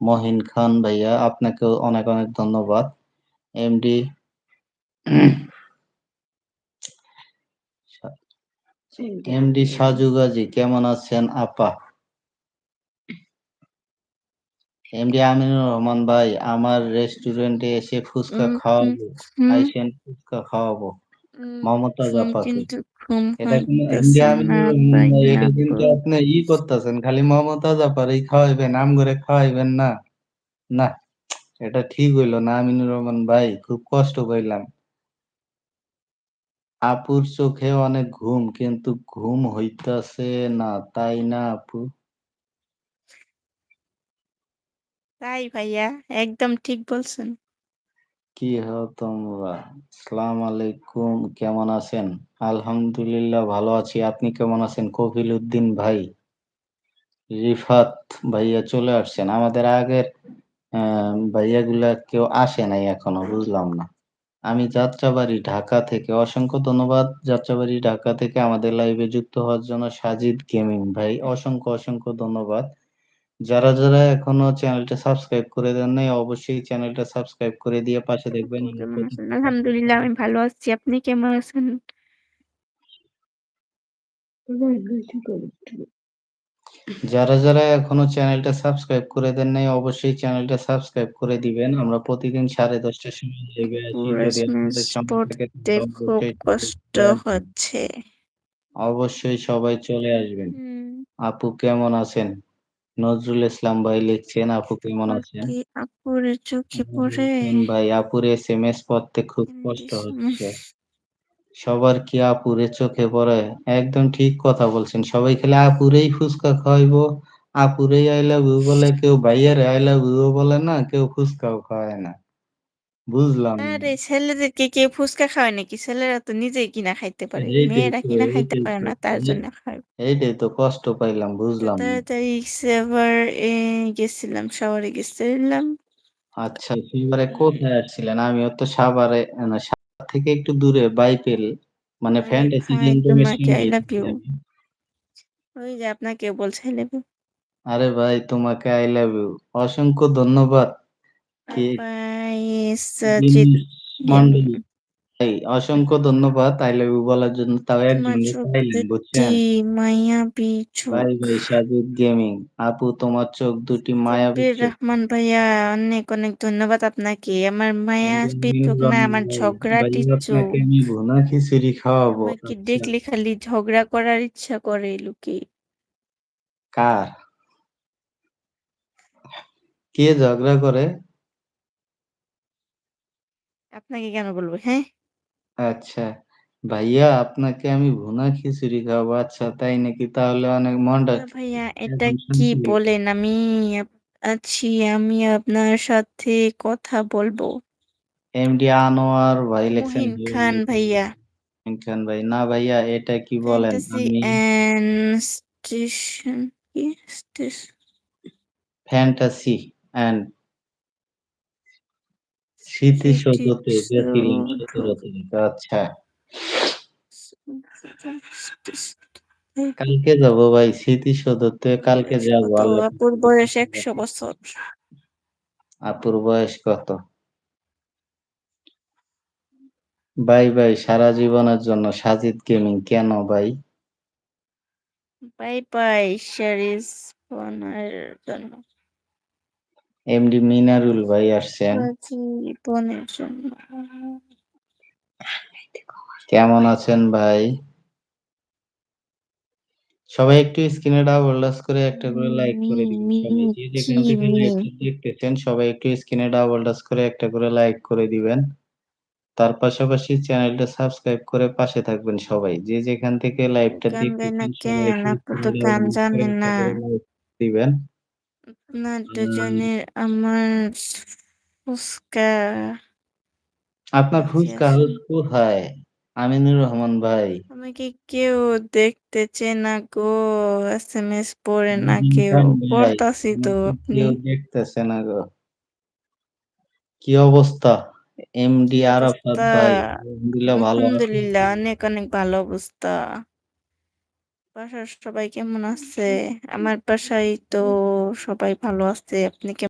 মহিন খান ভাইয়া আপনাকেও অনেক, অনেক ধন্যবাদ। এমডি এমডি সাজু গাজী কেমন আছেন আপা? এমডি আমিনুর রহমান ভাই আমার রেস্টুরেন্টে এসে ফুচকা খাওয়াবো আইসেন ফুচকা খাওয়াবো কিন্তু ঘুম এটা কিন্তু আপনি ই করতেছেন খালি আপারই খাওয়াইবেন আম করে খাওয়াইবেন না। না এটা ঠিক হইল না আমিনুর রহমান ভাই খুব কষ্ট পাইলাম। আপুর চোখে অনেক ঘুম কিন্তু ঘুম হইতাছে না তাই না আপু? তাই ভাইয়া একদম ঠিক বলছেন। কি হও তোমরা? সালাম আলাইকুম, কেমন আছেন? আলহামদুলিল্লাহ ভালো আছি। আপনি কেমন আছেন? কফিল উদ্দিন ভাই। রিফাত ভাইয়া চলে আসছেন। আমাদের আগের ভাইয়াগুলা কেউ আসে নাই এখনও, বুঝলাম না। আমি যাত্রাবাড়ি ঢাকা থেকে। অসংখ্য ধন্যবাদ যাত্রাবাড়ি ঢাকা থেকে আমাদের লাইভে যুক্ত হওয়ার জন্য সাজিদ গেমিং ভাই। অসংখ্য অসংখ্য ধন্যবাদ। যারা যারা এখনও চ্যানেলটা সাবস্ক্রাইব করে দেন নাই অবশ্যই চ্যানেলটা সাবস্ক্রাইব করে দিয়ে পাশে দেখবেন। আলহামদুলিল্লাহ আমি ভালো আছি। আপনি কেমন আছেন? যারা যারা এখনও চ্যানেলটা সাবস্ক্রাইব করে দেন নাই অবশ্যই চ্যানেলটা সাবস্ক্রাইব করে দিবেন। আমরা প্রতিদিন সাড়ে দশটার সময় লাইভে আসি কষ্ট হচ্ছে। অবশ্যই সবাই চলে আসবেন। আপু কেমন আছেন? নজরুল ইসলাম ভাই লিখছেন আপু কেমন আছেন? কি আপুরে চোখে পড়ে। ভাই আপুর এস এম এস পড়তে খুব কষ্ট হচ্ছে। সবার কি আপুরে চোখে পড়ে? একদম ঠিক কথা বলছেন। সবাই খেলে আপুরেই ফুচকা খাওয়াইবো আপুরেই আই লাভ ইউ বলে কেউ ভাইয়ারে আই লাভ ইউ বলে না কেউ ফুচকাও খাওয়ায় না। বুঝলাম। না আরে ছেলেদেরকে কে ফুচকা খাওয়ায় নাকি? ছেলেরা তো নিজেই কিনা খাইতে পারে। এইটাই মেয়েরা তো কিনা খাইতে এইটাই পারে তো। না তার এই- জন্য খায়। এইটাই তো কষ্ট পাইলাম তো বুঝলাম। না তাড়াতাড়ি সেভার এ গেছিলাম শাওয়ারে গেছিলাম। আচ্ছা এবারে কোথায় আসছিলেন? আমিও তো সাভারে না, সাভার থেকে একটু দূরে বাইপেল মানে আরে ফ্যান্টাসি ভাই কিংডমের তোমাকে আই লাভ ইউ। ওই যে আপনাকে বলছে আই লাভ ইউ আরে ভাই তোমাকে আই লাভ ইউ অসংখ্য ধন্যবাদ। কি ভাই অসংখ্য ধন্যবাদ আই লাভ ইউ বলার জন্য তাও বুঝছেন? মায়াবী ভাই ভাই সাজিদ গেমিং আপু তোমার চোখ দুটি মায়াবী রহমান ভাইয়া অনেক অনেক ধন্যবাদ আপনাকে। আমার মায়াবী মিনুর চোখ না আমার ঝগড়াটি চোখ আমি ভুনা খিচুড়ি খাওয়াবো। আচ্ছা দেখলে খালি ঝগড়া করার ইচ্ছা করে লোকে। কার? কে ঝগড়া করে? আপনাকে কেন বলব হ্যাঁ? আচ্ছা ভাইয়া আপনাকে আমি ভুনা খিচুড়ি খাওয়াবো আচ্ছা তাই নাকি? তাহলে অনেক মনটা ভাইয়া এটা এখন কি বলেন? আমি আপ- আছি আমি আপনার সাথে কথা বলব। এমডি আনোয়ার ভাই লেখছেন মুহিন খান ভাইয়া। মহিন খান ভাই না ভাইয়া এটা কি বলেন? ফ্যান্টাসি আমি অ্যান্ড স্টেশন কি? স্টেশন ফ্যান্টাসি অ্যান্ড স্মৃতিসৌধতে আচ্ছা। কালকে যাব ভাই স্মৃতিসৌধতে কালকে যাব আপুর বয়স একশো বছর। আপুর বয়স কত? ভাই ভাই সারা জীবনের জন্য সাজিদ গেমিং কেন ভাই? বাই ফোনের জন্য। এমডি মিনারুল ভাই আসছেন। কেমন আছেন ভাই? সবাই একটু স্ক্রিনে ডাবল টাচ করে একটা করে লাইক করে মি সবাই। যে যেখান থেকে মি। লাইভটা দেখতেছেন সবাই একটু স্ক্রিনে ডাবল টাচ করে একটা করে লাইক করে দিবেন। তার পাশাপাশি চ্যানেলটা সাবস্ক্রাইব করে পাশে থাকবেন সবাই। যে যেখান থেকে লাইভটা দেখতেছেন দিবেন। আপনার দুজনের আমার ফুসকা আপনার ফুচকা আছে কোথায়? আমিনুর রহমান ভাই। আমাকে কেউ দেখতেছে না গো এস এম এস পড়ে না কেউ ভাই। পড়তাছি তো আমাকে আপনি। কেউ দেখতেছে না গো। কি অবস্থা? এমডি আরাফাত অবস্থা ভাই আলহামদুলিল্লাহ ভালো আছি। আলহামদুলিল্লাহ অনেক অনেক ভালো অবস্থা। বাসার সবাই কেমন আছে? আমার বাসায় তো সবাই ভালো আছে। আপনি কেমন